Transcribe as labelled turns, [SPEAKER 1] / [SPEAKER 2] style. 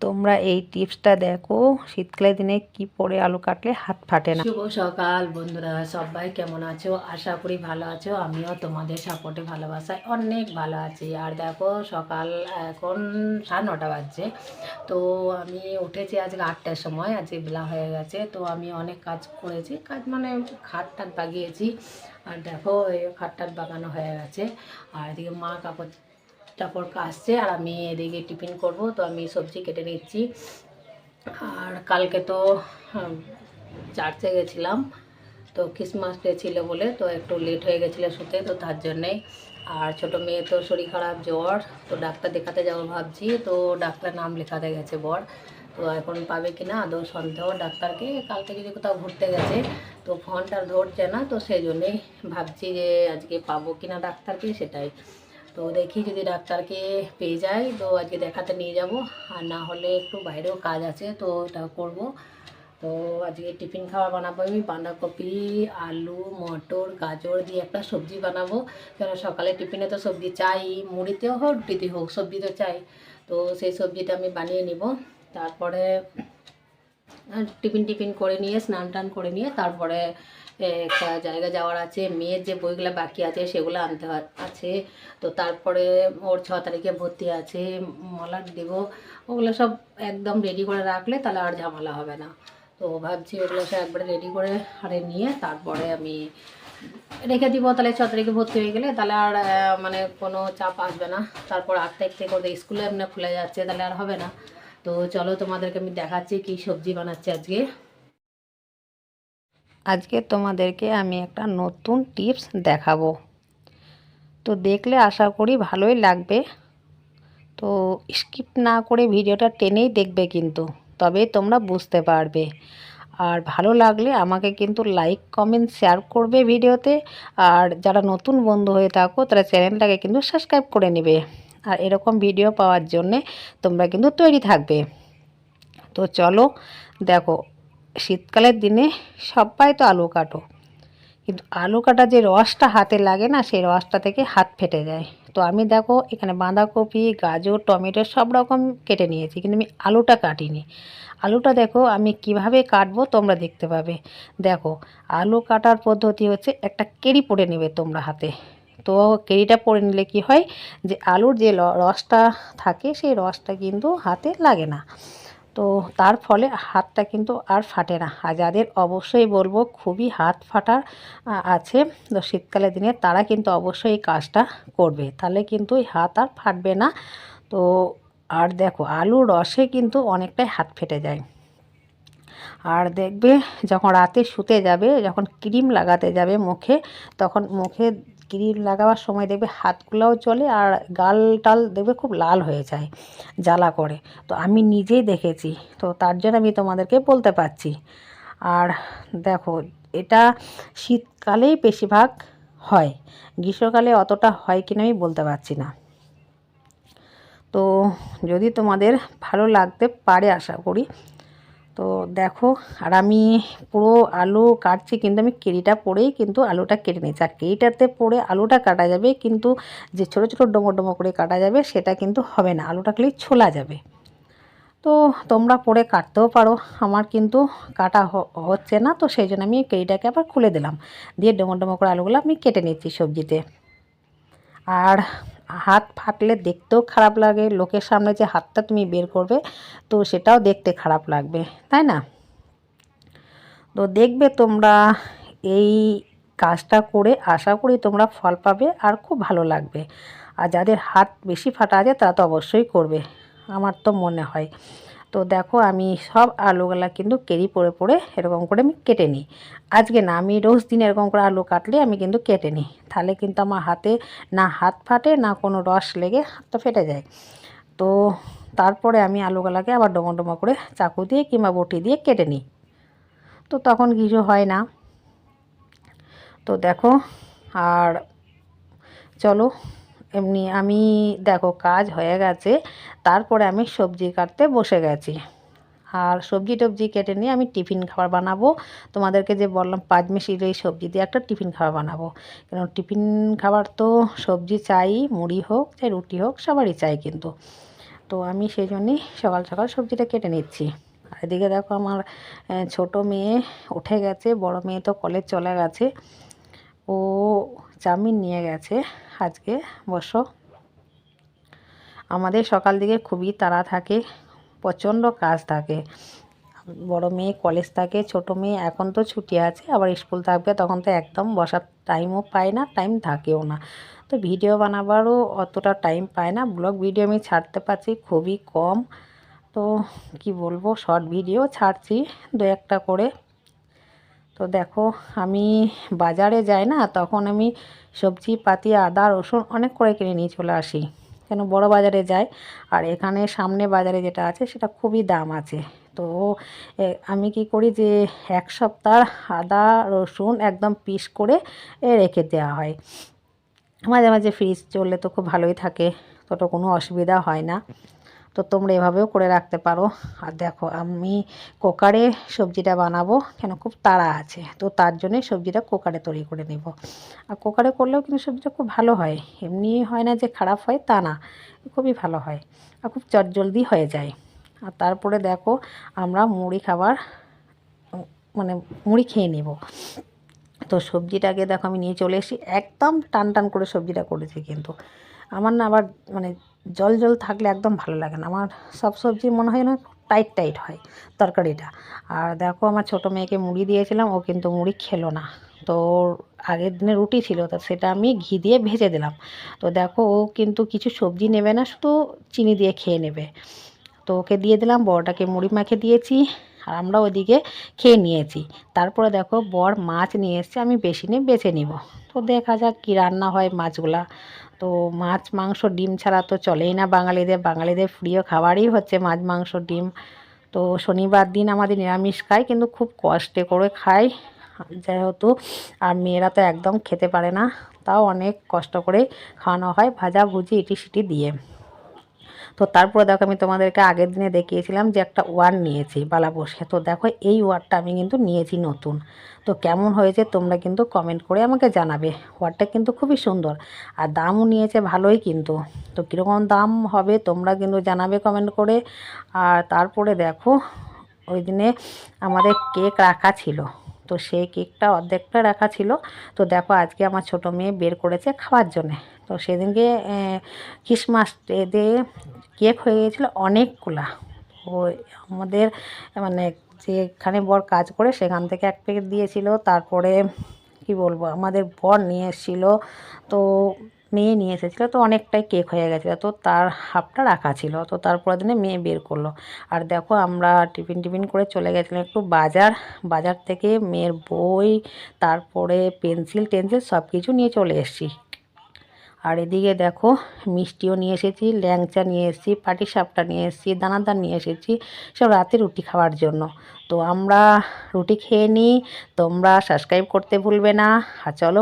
[SPEAKER 1] তোমরা এই টিপসটা দেখো, শীতকালের দিনে কি পরে আলু কাটলে হাত ফাটে না।
[SPEAKER 2] শুভ সকাল বন্ধুরা, সবাই কেমন আছো? আশা করি ভালো আছো। আমিও তোমাদের সাপোর্টে ভালোবাসায় অনেক ভালো আছি। আর দেখো, সকাল এখন সাড়ে নটা বাজছে। তো আমি উঠেছি আজকে আটটার সময়, আজকে বেলা হয়ে গেছে। তো আমি অনেক কাজ করেছি। কাজ মানে খাট টাট বাগিয়েছি। আর দেখো, এই খাট টাট বাগানো হয়ে গেছে। আর এদিকে মা কাপড় টাপড় কাচছে আর আমি এদিকে টিফিন করব, তো আমি সবজি কেটে নিচ্ছি। আর কালকে তো চার্চে গেছিলাম, তো ক্রিসমাস ডে ছিল বলে, তো একটু লেট হয়ে গেছিল শুতে, তো তার জন্যে। আর ছোট মেয়ে তো শরীর খারাপ, জ্বর, তো ডাক্তার দেখাতে যাব ভাবছি, তো ডাক্তার নাম লেখাতে গেছে বর। তো এখন পাবে কি না আদৌ সন্দেহ ডাক্তারকে, কালকে যদি কোথাও ঘুরতে গেছে, তো ফোনটা ধরছে না, তো সেই জন্যেই ভাবছি যে আজকে পাবো কি না ডাক্তারকে, সেটাই। তো দেখি যদি ডাক্তারকে পেয়ে যাই, তো আজকে দেখাতে নিয়ে যাব। আর না হলে একটু বাইরেও কাজ আছে, তো ওটা করব। তো আজকে টিফিন খাবার বানাবো আমি, বাঁধাকপি, আলু, মটর, গাজর দিয়ে একটা সবজি বানাবো। কেন সকালে টিফিনে তো সবজি চাই, মুড়িতেও হোক, রুটিতে হোক, সবজি তো চাই। তো সেই সবজিটা আমি বানিয়ে নিব। তারপরে টিফিন টিফিন করে নিয়ে, স্নান টান করে নিয়ে, তারপরে একটা জায়গা যাওয়ার আছে। মেয়ের যে বইগুলো বাকি আছে, সেগুলো আনতে আছে। তো তারপরে ওর ছ তারিখে ভর্তি আছে, মলাট দেব। ওগুলো সব একদম রেডি করে রাখলে তাহলে আর ঝামেলা হবে না। তো ভাবছি ওগুলো সব একবারে রেডি করে হারে নিয়ে, তারপরে আমি রেখে দিব। তাহলে ছ তারিখে ভর্তি হয়ে গেলে তাহলে আর মানে কোনো চাপ আসবে না। তারপর আট তারিখ থেকে ওদের স্কুলে এমনি খুলে যাচ্ছে, তাহলে আর হবে না। তো চলো তোমাদেরকে আমি দেখাচ্ছি কি সবজি বানাচ্ছি আজকে।
[SPEAKER 1] আজকে তোমাদেরকে আমি একটা নতুন টিপস দেখাবো। তো দেখলে আশা করি ভালোই লাগবে। তো স্কিপ না করে ভিডিওটা টেনেই দেখবে কিন্তু তবে তোমরা বুঝতে পারবে। আর ভালো লাগলে আমাকে কিন্তু লাইক, কমেন্ট, শেয়ার করবে ভিডিওতে। আর যারা নতুন বন্ধু হয়ে থাকো, তারা চ্যানেলটাকে কিন্তু সাবস্ক্রাইব করে নেবে। আর এরকম ভিডিও পাওয়ার জন্যে তোমরা কিন্তু তৈরি থাকবে। তো চলো, দেখো, শীতকালের দিনে সবাই তো আলু কাটো। কিন্তু আলু কাটা যে রসটা হাতে লাগে না, সেই রসটা থেকে হাত ফেটে যায়। তো আমি দেখো, এখানে বাঁধাকপি, গাজর, টমেটো সব রকম কেটে নিয়েছি, কিন্তু আমি আলুটা কাটিনি। আলুটা দেখো, আমি কীভাবে কাটবো তোমরা দেখতে পাবে। দেখো, আলু কাটার পদ্ধতি হচ্ছে একটা কেরি পরে নেবে তোমরা হাতে। তো কেরিটা পরে নিলে কি হয়? যে আলুর যে রসটা থাকে, সেই রসটা কিন্তু হাতে লাগে না। তো তার ফলে হাতটা কিন্তু আর ফাটে না। আর যাদের অবশ্যই বলব খুবই হাত ফাটার আছে, তো শীতকালের দিনে তারা কিন্তু অবশ্যই এই কাজটা করবে। তাহলে কিন্তু হাত আর ফাটবে না। তো আর দেখো আলু রসে কিন্তু অনেকটাই হাত ফেটে যায়। আর দেখবে যখন রাতে শুতে যাবে, যখন ক্রিম লাগাতে যাবে মুখে, তখন মুখে ক্রিম লাগাবার সময় দেখবে হাতগুলোও চলে আর গাল টাল দেখবে খুব লাল হয়ে যায় জ্বালা করে। তো আমি নিজেই দেখেছি, তো তার জন্য আমি তোমাদেরকে বলতে পারছি। আর দেখো, এটা শীতকালেই বেশিরভাগ হয়, গ্রীষ্মকালে অতটা হয় কিনা আমি বলতে পারছি না। তো যদি তোমাদের ভালো লাগতে পারে আশা করি তো দেখো, আর আমি পুরো আলু কাটছি, কিন্তু আমি কেরিটা পরেই কিন্তু আলুটা কেটে নিচ্ছি আর কেরিটাতে পরে আলুটা কাটা যাবে, কিন্তু যে ছোটো ছোটো ডোমো ডোমো করে কাটা যাবে, সেটা কিন্তু হবে না। আলুটা খালি ছোলা যাবে। তো তোমরা পরে কাটতেও পারো, আমার কিন্তু কাটা হচ্ছে না, তো সেই জন্য আমি কেরিটাকে আবার খুলে দিলাম। দিয়ে ডোমো ডোমো করে আলুগুলো আমি কেটে নিচ্ছি সবজিতে। আর হাত ফাটলে দেখতেও খারাপ লাগে, লোকের সামনে যে হাতটা তুমি বের করবে, তো সেটাও দেখতে খারাপ লাগবে, তাই না? তো দেখবে তোমরা এই কাজটা করে আশা করি তোমরা ফল পাবে আর খুব ভালো লাগবে। আর যাদের হাত বেশি ফাটা আছে তারা তো অবশ্যই করবে, আমার তো মনে হয়। তো দেখো আমি সব আলুগুলা কিন্তু কেরি পরে পরে এরকম করে আমি কেটে নিই। আজকে না, আমি রোজ দিন এরকম করে আলু কাটলে আমি কিন্তু কেটে নিই। তাহলে কিন্তু আমার হাতে না হাত ফাটে, না কোনো রস লেগে হাতটা ফেটে যায়। তো তারপরে আমি আলুগুলাকে আবার ডোমা ডোমা করে চাকু দিয়ে কিংবা বটি দিয়ে কেটে নিই। তো তখন কিছু হয় না। তো দেখো, আর চলো এমনি আমি, দেখো, কাজ হয়ে গেছে, তারপরে আমি সবজি কাটতে বসে গেছি। আর সবজি টবজি কেটে নিয়ে আমি টিফিন খাবার বানাবো। তোমাদেরকে যে বললাম পাঁচমিশির এই সবজি দিয়ে একটা টিফিন খাবার বানাবো। কেন, টিফিন খাবার তো সবজি চাই, মুড়ি হোক, চাই রুটি হোক, সবারই চাই কিন্তু। তো আমি সেই জন্যই সকাল সকাল সবজিটা কেটে নিচ্ছি। আর এদিকে দেখো, আমার ছোট মেয়ে উঠে গেছে, বড় মেয়ে তো কলেজ চলে গেছে। ও চাউমিন নিয়ে গেছে। আজকে বসো। আমাদের সকাল দিকে খুবই তাড়া থাকে, প্রচণ্ড কাজ থাকে। বড় মেয়ে কলেজ থাকে, ছোট মেয়ে এখন তো ছুটি আছে, আবার স্কুল থাকবে, তখন তো একদম বসার টাইমও পায় না টাইম থাকেও না। তো ভিডিও বানাবারও অতটা টাইম পায় না ব্লগ ভিডিও আমি ছাড়তে পারছি, খুবই কম। তো কি বলব শর্ট ভিডিও ছাড়ছি দু একটা করে। তো দেখো, আমি বাজারে যাই না, তখন আমি সবজি, পাতি, আদা, রসুন অনেক করে কিনে নিয়ে চলে আসি। কেন, বড় বাজারে যাই, আর এখানে সামনে বাজারে যেটা আছে, সেটা খুবই দাম আছে। তো আমি কি করি যে, এক সপ্তাহ আদা, রসুন একদম পিস করে রেখে দেওয়া হয়। মাঝে মাঝে ফ্রিজ চললে তো খুব ভালোই থাকে, তো কোনো অসুবিধা হয় না। তো তোমরা এভাবেও করে রাখতে পারো। আর দেখো, আমি কুকারে সবজিটা বানাবো কেন খুব তাড়া আছে, তো তার জন্যই সবজিটা কুকারে তৈরি করে নেব। আর কুকারে করলেও কিন্তু সবজিটা খুব ভালো হয়, এমনি হয় না যে খারাপ হয় তা না, খুবই ভালো হয় আর খুব চটজলদি হয়ে যায়। আর তারপরে দেখো, আমরা মুড়ি খাবার মানে মুড়ি খেয়ে নেব। তো সবজিটাকে দেখো আমি নিয়ে চলে এসেছি, একদম টান টান করে সবজিটা করেছি কিন্তু। আমার না আবার মানে জল জল থাকলে একদম ভালো লাগে না। আমার সব সবজি মনে হয় না টাইট টাইট হয় তরকারিটা। আর দেখো আমার ছোটো মেয়েকে মুড়ি দিয়েছিলাম, ও কিন্তু মুড়ি খেলো না। তো আগের দিনে রুটি ছিল, তো সেটা আমি ঘি দিয়ে ভেজে দিলাম। তো দেখো ও কিন্তু কিছু সবজি নেবে না, শুধু চিনি দিয়ে খেয়ে নেবে। তো ওকে দিয়ে দিলাম, বড়টাকে মুড়ি মাখে দিয়েছি। আর আমরা ওদিকে খেয়ে নিয়েছি। তারপরে দেখো বর মাছ নিয়ে এসছে, আমি বেশি নিয়ে বেছে নিব। তো দেখা যাক কী রান্না হয় মাছগুলা। তো মাছ, মাংস, ডিম ছাড়া তো চলেই না বাঙালিদের। বাঙালিদের প্রিয় খাবারই হচ্ছে মাছ, মাংস, ডিম। তো শনিবার দিন আমাদের নিরামিষ খাই কিন্তু খুব কষ্টে করে খাই যেহেতু আর মেয়েরা তো একদম খেতে পারে না, তাও অনেক কষ্ট করে খাওয়ানো হয় ভাজা, ভুজি ইটি সিটি দিয়ে। তো তারপরে দেখো আমি তোমাদেরকে আগের দিনে দেখিয়েছিলাম যে একটা ওয়ার নিয়েছি, বালা বসে। তো দেখো এই ওয়ারটা আমি কিন্তু নিয়েছি নতুন। তো কেমন হয়েছে তোমরা কিন্তু কমেন্ট করে আমাকে জানাবে। ওয়ারটা কিন্তু খুবই সুন্দর। আর দামও নিয়েছে ভালোই কিন্তু। তো কীরকম দাম হবে তোমরা কিন্তু জানাবে কমেন্ট করে। আর তারপরে দেখো ওই দিনে আমাদের কেক রাখা ছিল। তো সেই কেকটা অর্ধেকটা রাখা ছিল। তো দেখো আজকে আমার ছোটো মেয়ে বের করেছে খাওয়ার জন্যে। তো সেদিনকে ক্রিসমাস ডেতে কেক হয়ে গিয়েছিল অনেকগুলা। ওই আমাদের মানে যেখানে বর কাজ করে সেখান থেকে এক প্যাকেট দিয়েছিল, তারপরে কি বলব, আমাদের বর নিয়ে এসেছিল, তো মেয়ে নিয়ে এসেছিল, তো অনেকটাই কেক হয়ে গেছিল। তো তার হাফটা রাখা ছিল, তো তারপরের দিনে মেয়ে বের করল। আর দেখো আমরা টিফিন টিফিন করে চলে গেছিলাম একটু বাজার। বাজার থেকে মেয়ের বই, তারপরে পেন্সিল টেন্সিল সব কিছু নিয়ে চলে এসেছি। আর এদিকে দেখো, মিষ্টিও নিয়ে এসেছি, ল্যাংচা নিয়ে এসেছি পাটিসাপটা নিয়ে এসেছি, দানাদার নিয়ে এসেছি, সব রাতে রুটি খাওয়ার জন্য। তো আমরা রুটি খেয়ে নিই, তোমরা সাবস্ক্রাইব করতে ভুলবে না। আর চলো